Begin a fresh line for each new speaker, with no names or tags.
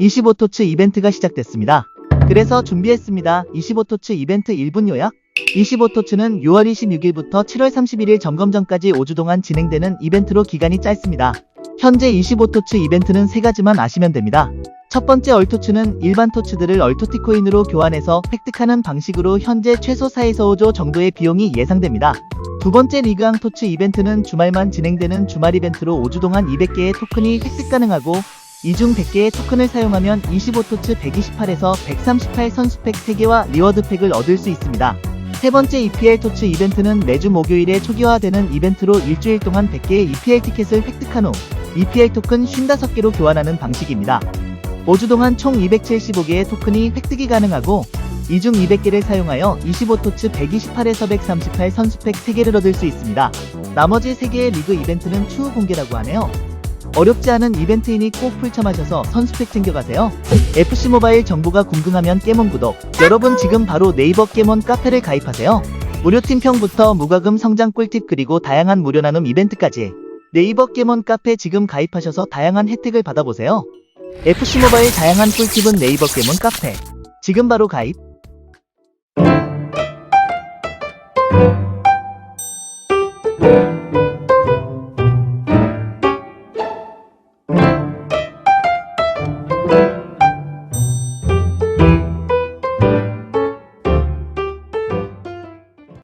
25토츠 이벤트가 시작됐습니다. 그래서 준비했습니다. 25토츠 이벤트 1분 요약 25토츠는 6월 26일부터 7월 31일 점검 전까지 5주 동안 진행되는 이벤트로 기간이 짧습니다. 현재 25토츠 이벤트는 3가지만 아시면 됩니다. 첫 번째 얼토츠는 일반 토츠들을 얼토티코인으로 교환해서 획득하는 방식으로 현재 최소 4에서 5조 정도의 비용이 예상됩니다. 두 번째 리그앙 토츠 이벤트는 주말만 진행되는 주말 이벤트로 5주 동안 200개의 토큰이 획득 가능하고 이 중 100개의 토큰을 사용하면 25토츠 128에서 138 선수팩 3개와 리워드팩을 얻을 수 있습니다. 세 번째 EPL 토츠 이벤트는 매주 목요일에 초기화되는 이벤트로 일주일 동안 100개의 EPL 티켓을 획득한 후 EPL 토큰 55개로 교환하는 방식입니다. 5주 동안 총 275개의 토큰이 획득이 가능하고 이 중 200개를 사용하여 25토츠 128에서 138 선수팩 3개를 얻을 수 있습니다. 나머지 3개의 리그 이벤트는 추후 공개라고 하네요. 어렵지 않은 이벤트이니 꼭 풀참하셔서 선수팩 챙겨가세요. FC모바일 정보가 궁금하면 깨몬 구독. 여러분 지금 바로 네이버 깨몬 카페를 가입하세요. 무료 팀평부터 무과금 성장 꿀팁 그리고 다양한 무료 나눔 이벤트까지 네이버 깨몬 카페 지금 가입하셔서 다양한 혜택을 받아보세요. FC모바일 다양한 꿀팁은 네이버 깨몬 카페. 지금 바로 가입.